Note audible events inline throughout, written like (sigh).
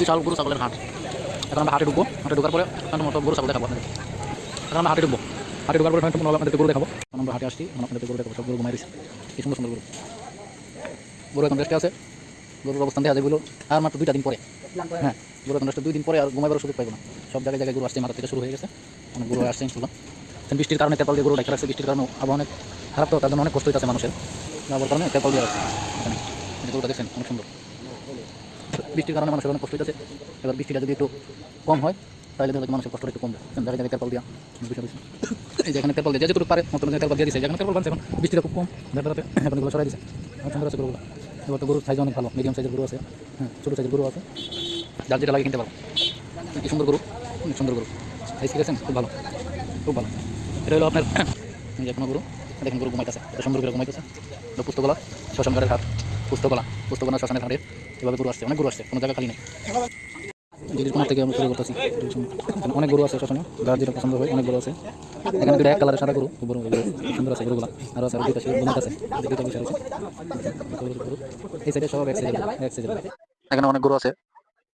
বিশাল গরু ছাগলের হাট। এখন আমরা হাটে ঢুকবো। হাটে ঢোকার পরে এখন সব গরু ছাগল দেখাবো এখন আমরা হাটে ঢুকবো। হাটে ঢোকার পরে তোমরা আপনাদের গরু দেখাবো। এখন আমরা হাটে আসছি। আপনাদের গরু দেখাবো। সব গরু ঘুমাই কি সুন্দর সুন্দর গরু। গরু এখন আছে। গরুর অবস্থান দেখা এগুলো। আর মাত্র দুইটা দিন পরে। হ্যাঁ গরু এখন দুই দিন পরে আর ঘুমাইবার সুযোগ পাইবো না। সব জায়গায় জায়গায় গরু আসছে, মাথা থেকে শুরু হয়ে গেছে। অনেক গরু আসছে ইনশাল্লাহ বৃষ্টির কারণে তেপাল দিয়ে গরু ডাক্তার রাখছে। বৃষ্টির কারণে আবহাওয়া অনেক খারাপ তো, তার জন্য অনেক কষ্ট হইতেছে মানুষের। যাওয়ার কারণে তেপাল দিয়ে এখানে। গরুটা দেখছেন, অনেক সুন্দর। বৃষ্টির কারণে মানুষের অনেক কষ্ট হইতেছে। এবার বৃষ্টিটা যদি একটু কম হয়, তাহলে দেখবে মানুষের কষ্টটা একটু কমবে। জায়গায় তেপাল দিয়া এই যেখানে তেপাল দিয়ে যেটুকু পারে মতো তেপাল দিয়ে দিচ্ছে যেখানে তেপাল বানছে এখন, বৃষ্টিটা খুব কম। রাতে এখন এগুলো সরাই দিচ্ছে সুন্দর আছে এবার তো গরুর সাইজ অনেক ভালো। মিডিয়াম সাইজের গরু আছে। হ্যাঁ ছোটো সাইজের গরু আছে। যার যেটা লাগে কিনতে পারো। কি সুন্দর গরু? অনেক সুন্দর গরু। সাইজ আছে খুব ভালো। খুব ভালো। এটা হলো আপনার (coughs) যে কোনো গরু। দেখেন গরু ঘুমাইতেছে। এটা সুন্দর করে ঘুমাইতেছে। পুস্তকলা শ্মশানঘাটের হাট। পুস্তকলা পুস্তকলা শ্মশানের হাটের এভাবে গরু আসছে, অনেক গরু আসছে, কোনো জায়গা খালি নেই। দিদির কোনার থেকে আমি করতেছি। অনেক গরু আছে শ্মশানে, যার যেটা পছন্দ হয় অনেক গরু আছে। এখানে দুটো এক কালারের সাদা গরু গরু সুন্দর আছে গরুগুলা আরও আছে, আর দুইটা সে ঘুমাইতে আছে দুইটা রয়েছে গরু এই সাইডে সব এক এখানে অনেক গরু আছে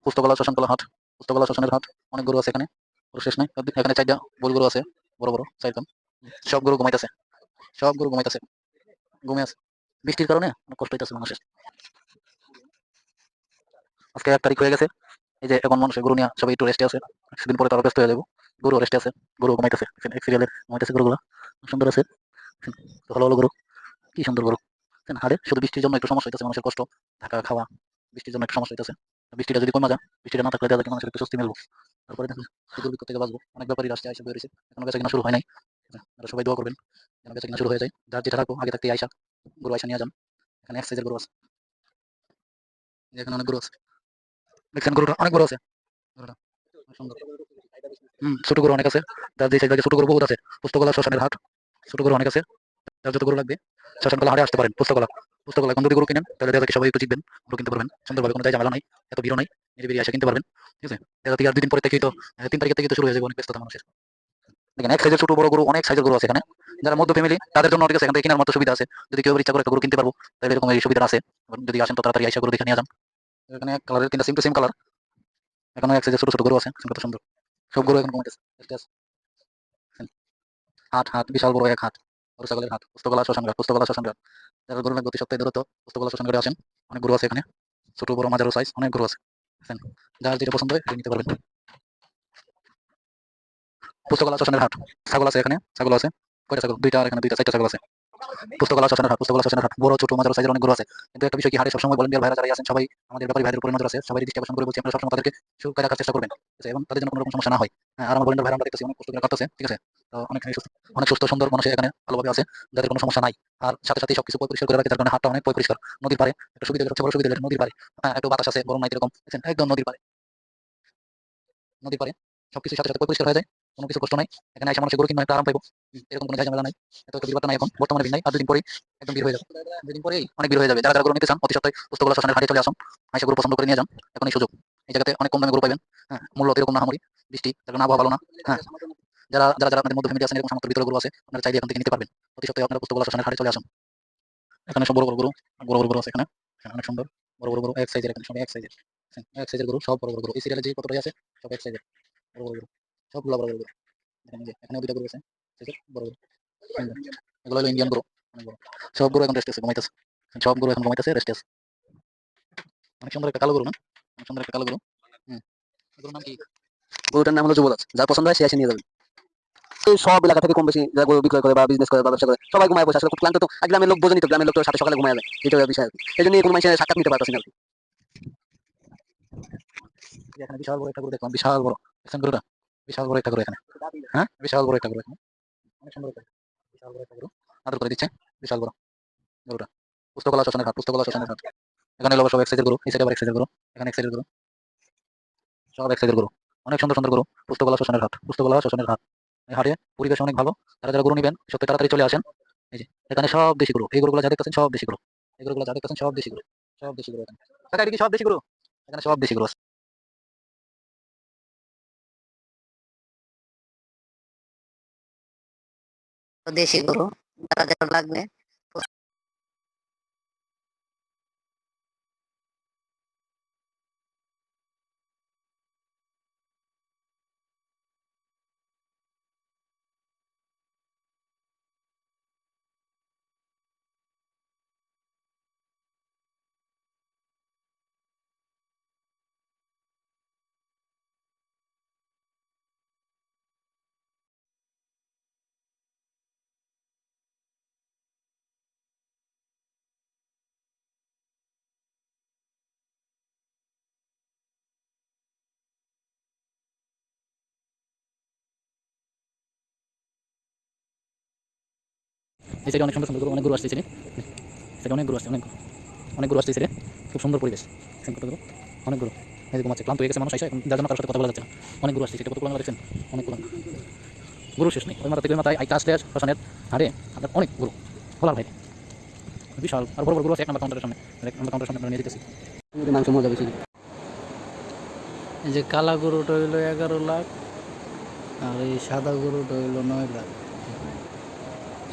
পুস্তকলা শ্মশানকলা হাট পুস্তকলা শ্মশানের হাট, অনেক গরু আছে এখানে গরু শেষ নাই। এখানে চারটা বল গরু আছে, বড় বড়, চারজন। সব গরু ঘুমাইতেছে, সব গরু ঘুমাইতেছে, ঘুমে আছে। বৃষ্টির কারণে অনেক কষ্ট হইতেছে মানুষের। আজকে এক তারিখ হয়ে গেছে, এই যে এখন মানুষের গরু নিয়ে সবাই একটু রেস্টে আছে, সেদিন পরে তারা ব্যস্ত হয়ে যাব। গরু রেস্টে আছে গরু ঘুমাইতেছে এক সিরিয়ালের ঘুমাইতেছে গরুগুলো সুন্দর আছে। ভালো ভালো গরু, কি সুন্দর গরু। হাড়ে শুধু বৃষ্টির জন্য একটু সমস্যা হইতেছে, মানুষের কষ্ট, থাকা, খাওয়া, বৃষ্টির জন্য একটু সমস্যা হইতেছে। বৃষ্টিটা যদি কমা যায়, বৃষ্টিটা না থাকলে যায় মানুষের একটু স্বস্তি মিলবো। তারপরে দেখুন দুর্ভিক্ষ থেকে বাঁচবো। অনেক ব্যাপারই রাস্তায় আসে বেরিয়েছে এখনও বেচা কিনা শুরু হয় নাই। সবাই দোয়া করবেন, যেন বেচা কিনা শুরু হয়ে যায়। যার যেটা থাকব আগে থাকতে আইসা। গরু আইসা নিয়ে যান এখানে এক সাইজের গরু আছে। এখানে অনেক গরু আছে। দেখছেন গরুটা অনেক বড় আছে। গরুটা ছোট গরু অনেক আছে। যার যে সাইজ ছোট গরু বহুত আছে। পুস্তকলা শ্মশানের হাট। ছোট গরু অনেক আছে। যার যত গরু লাগবে, শ্মশানকলা হাটে আসতে পারেন। পুস্তকলা। পুস্তকলা এখন যদি গরু কিনেন, তাহলে দেখা সবাই একটু জিতবেন। গরু কিনতে পারবেন। সুন্দরভাবে কোনো ঝামেলা নাই। এত ভিড়ও নাই। বেরিয়ে এসে কিনতে পারবেন। ঠিক আছে? দেখা থেকে আর দুদিন পরে থেকেই তো তিন তারিখের থেকে তো শুরু হয়ে যাবে অনেক ব্যস্ততা মানুষের। দেখেন, এক সাইজের ছোট বড় গরু, অনেক সাইজের গরু আছে এখানে। যারা মধ্য ফ্যামিলি তাদের জন্য ঠিক থেকে কেনার মতো সুবিধা আছে। যদি কেউ ইচ্ছা করে একটা কিনতে পারব, তাহলে এরকম এই সুবিধা আছে। যদি আসেন তো তাড়াতাড়ি আইসা গরু দেখে নিয়ে যান। এখানে কালারের তিনটা সেম টু সেম কালার এখানে এক সাইজের ছোট ছোট গরু আছে কত সুন্দর সব গরু এখন হাট হাট, বিশাল বড় এক হাট। গরু, ছাগলের হাট, পুস্তকলা, শ্মশান ঘাট, পুস্তকলা, শ্মশান ঘাট। যারা গরু অতি সপ্তাহে দূরত্ব, পুস্তকলা, শ্মশান ঘাটে আসেন। অনেক গরু আছে এখানে, ছোট, বড়, মাঝারো সাইজ অনেক গরু আছে? যার যেটা পছন্দ হয়, নিতে পারবেন। পুস্তকলা, শ্মশানের হাট, ছাগল আছে এখানে, ছাগল আছে। হয়। সুস্থ সুন্দর মানুষ এখানে ভালোভাবে আছে কোনো সমস্যা নাই। আর পরিষ্কার করে পারে সুবিধা সবচেয়ে পারে হ্যাঁ একটু বাতাস আছে, গরম এরকম একদম নদীর পারে নদীর পারে সবকিছু সাথে সাথে পরিষ্কার হয়ে যায়। কোনো কিছু কষ্ট নাই। এখানে এসে মানুষের গরু আরাম পাইবো। এরকম কোনো ঝামেলা নাই। এত একটা নাই এখন। বর্তমানে ভিড় নাই আর দুদিন পরেই একদম ভিড় হয়ে যাবে। দুদিন পরেই অনেক ভিড় হয়ে যাবে। যারা যারা গরু নিতে চান অতি সপ্তাহে পুস্তকগুলো শ্মশানের হাটে চলে আসুন। আইসা গরু পছন্দ করে নিয়ে যান। এখন এই সুযোগ। এই জায়গাতে অনেক কম দামে গরু পাবেন হ্যাঁ মূল্য এরকম না হামরি বৃষ্টি তার আবহাওয়া ভালো না। হ্যাঁ যারা যারা যারা আপনাদের মধ্যে ফ্যামিলি আছেন এরকম সামর্থ্যের ভিতরে গরু আছে আপনারা চাইলে এখান থেকে নিতে পারবেন। অতি সপ্তাহে আপনারা পুস্তকগুলো শ্মশানের হাটে চলে আসুন। এখানে সব বড় বড় গরু বড় বড় গরু আছে এখানে। হ্যাঁ, অনেক সুন্দর। বড় বড় গরু এক সাইজের এখানে সব এক সাইজের এক সাইজের গরু সব বড় বড় গরু। এই সিরিয়ালে যে কতটাই আছে সব এক সাইজের বড় বড় গরু। সবগুলো বড় বড় এখানে দুইটা গরু আছে বড় বড় এগুলো হলো ইন্ডিয়ান গরু সব গরু এখন রেস্ট আছে ঘুমাইতেছে সব গরু এখন ঘুমাইতেছে রেস্ট আছে। অনেক সুন্দর একটা কালো গরু না? অনেক সুন্দর একটা কালো গরু। হুম গরুর নাম কি? গরুটার নাম হলো যুবরাজ। যার পছন্দ হয় সে এসে নিয়ে এই সব এলাকা থেকে কম বেশি যারা গরু বিক্রয় করে বা বিজনেস করে বা ব্যবসা করে সবাই ঘুমায় বসে। আসলে ক্লান্ত তো। গ্রামের লোক বোঝেনি তো গ্রামের লোক তো সাথে সকালে ঘুমায় যায় এটা বিষয়। এই জন্য কোনো মানুষের সাক্ষাৎ নিতে পারতেছি না। এখানে বিশাল বড় একটা গরু দেখলাম বিশাল বড়। গরুটা? বিশাল বড় একটা গরু এখানে। হ্যাঁ? বিশাল বড় একটা গরু এখানে। অনেক সুন্দর একটা বিশাল বড় একটা গরু। আদর করে দিচ্ছে। বিশাল বড় গরুটা। পুস্তকলা শ্মশানের হাট পুস্তকলা শ্মশানের হাট এখানে হলো সব এক সাইজের গরু, এই সাইডে আবার এক সাইজের গরু। এখানে এক সাইজের গরু। সব এক সাইজের গরু। অনেক সুন্দর সুন্দর গরু। পুস্তকলা শ্মশানের হাট পুস্তকলা শ্মশানের হাট এই হাটে পরিবেশ অনেক ভালো। তারা যারা গরু নেবেন, সত্যি তাড়াতাড়ি চলে আসেন। এই যে, এখানে সব দেশি গরু। এই গরুগুলো যা দেখতেছেন সব দেশি গরু। এই গরুগুলো যা দেখতেছেন সব দেশি গরু। সব দেশি গরু এখানে। সব দেশি গরু? এখানে সব দেশি গরু দেশি গরু যারা যেন লাগবে। এই সাইডে অনেক সুন্দর সুন্দর অনেক গরু আসছে সাইডে। সাইডে অনেক গরু আসছে অনেক অনেক গরু আসছে এই খুব সুন্দর পরিবেশ। অনেক গরু। এই যে ঘুমাচ্ছে ক্লান্ত হয়ে গেছে মানুষ আসে এখন। যার জন্য কারোর সাথে কথা বলা যাচ্ছে না। অনেক গরু আসছে সেটা কত পুরানো দেখছেন? অনেক পুরানো গরু শেষ নেই। ওই মাথা থেকে মাথায় আইটা আসলে শ্মশানের হাড়ে আপনার অনেক গরু। বলার ভাই বিশাল। আর বড় বড় গরু আছে। এক নম্বর কাউন্টারের সামনে। এক নম্বর কাউন্টারের সামনে আমরা নিয়ে যেতেছি। মাংস মজা বেশি। এই যে কালা গরুটা হইল এগারো লাখ আর এই সাদা গরুটা হইল নয় লাখ।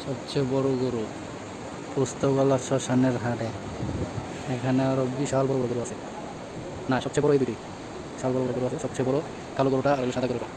সবচেয়ে বড় গরু পুস্তকলা শ্মশানের হাটে এখানে আরও বিশাল বড় গরু আছে। না, সবচেয়ে বড় এই দুটি বিশাল বড় গরু আছে, সবচেয়ে বড় কালো গরুটা আর সাদা গরুটা।